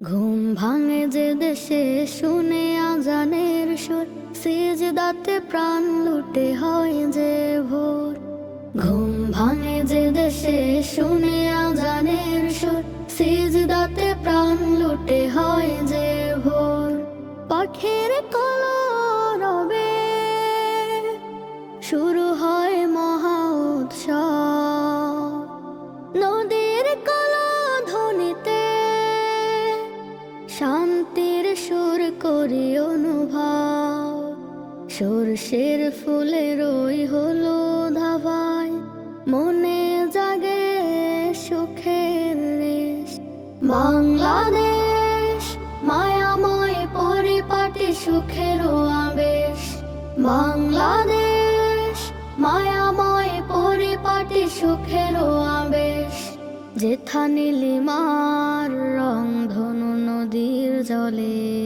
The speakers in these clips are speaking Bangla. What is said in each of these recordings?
ঘুম ভাঙে যে দেশে শুনে আজানের সুর সেজ দাতে প্রাণ লুটে হয় যে ভোর। ঘুম ভাঙে যে দেশে শুনে আজানের সুর সেজ দাতে প্রাণ লুটে হয় যে ভোর। পাখির করি অনুভব, সরষের ফুলের ওই হলো ধাবায়। মনে জাগে সুখের রেশ। বাংলাদেশ, মায়াময় পরিপাটি সুখের আবেশ। বাংলাদেশ, মায়াময় পরিপাটি সুখের আবেশ। যেথা নীলিমার রং ধনু নদীর জলে।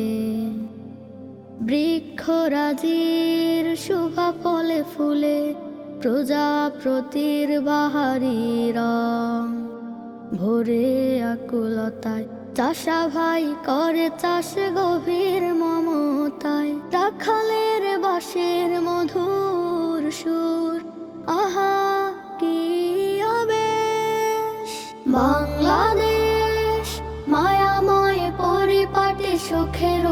বৃক্ষরাজির শোভা ফলে ফুলে প্রজাপতির বাহারি রং। ভোরে আকুলতায় চাষা ভাই করে চাষ গভীর মমতায়। রাখালের বাসের মধুর সুর। আহা, কি আবেশ। বাংলাদেশ মায়াময় পরিপাটি সুখের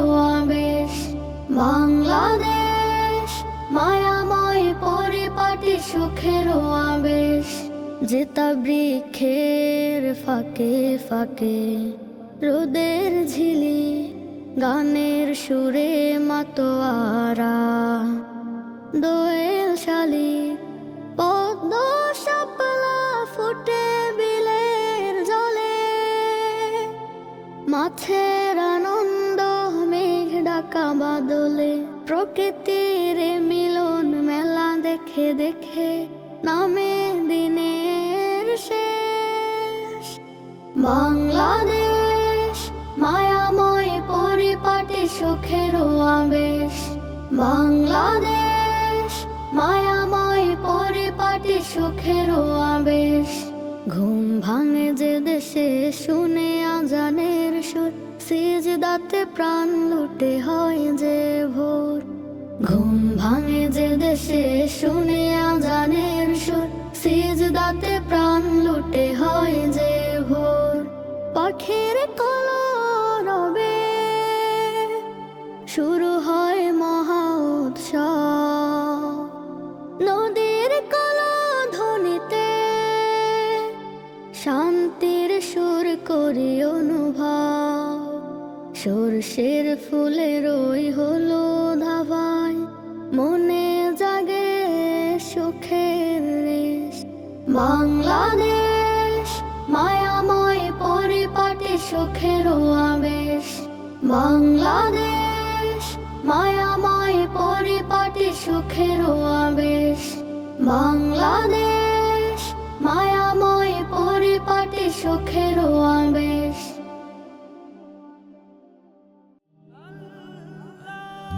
বাংলাদেশ, মায়াময় পরিপাটি সুখের আবেশ যেতা বৃক্ষের ফাঁকে ফাঁকে, রোদের ঝিলি, গানের সুরে মাতোয়ারা। দোয়েল শালি, পদ্ম শাপলা ফুটে বিলের জলে ডাকা বাদলে প্রকৃতির মিলন মেলা দেখে দেখে নামে দিনের শেষ। বাংলাদেশ, মায়াময় পরিপাটি সুখের আবেশ। বাংলাদেশ, মায়াময় পরিপাটি সুখের আবেশ। ঘুম ভাঙে যে দেশে, শুনে সিজ দাতে প্রাণ লুটে হয় যে ভোর। ঘুম ভাঙে যে দেশে শুনে আজানের সুর। সিজ দাতে প্রাণ লুটে হয় যে ভোর। পাখির কলরবে শুরু হয় মহা উৎসব। নদীর শান্তির সুর করি অনুভব। সরষের ফুলের ওই হলো ধাবায় মনে জাগে সুখের রেশ। বাংলাদেশ, মায়াময় পরিপাটি সুখের আবেশ। বাংলাদেশ, মায়াময় পরিপাটি সুখের আবেশ। বাংলাদেশ, মায়াময় পরিপাটি সুখের আবেশ।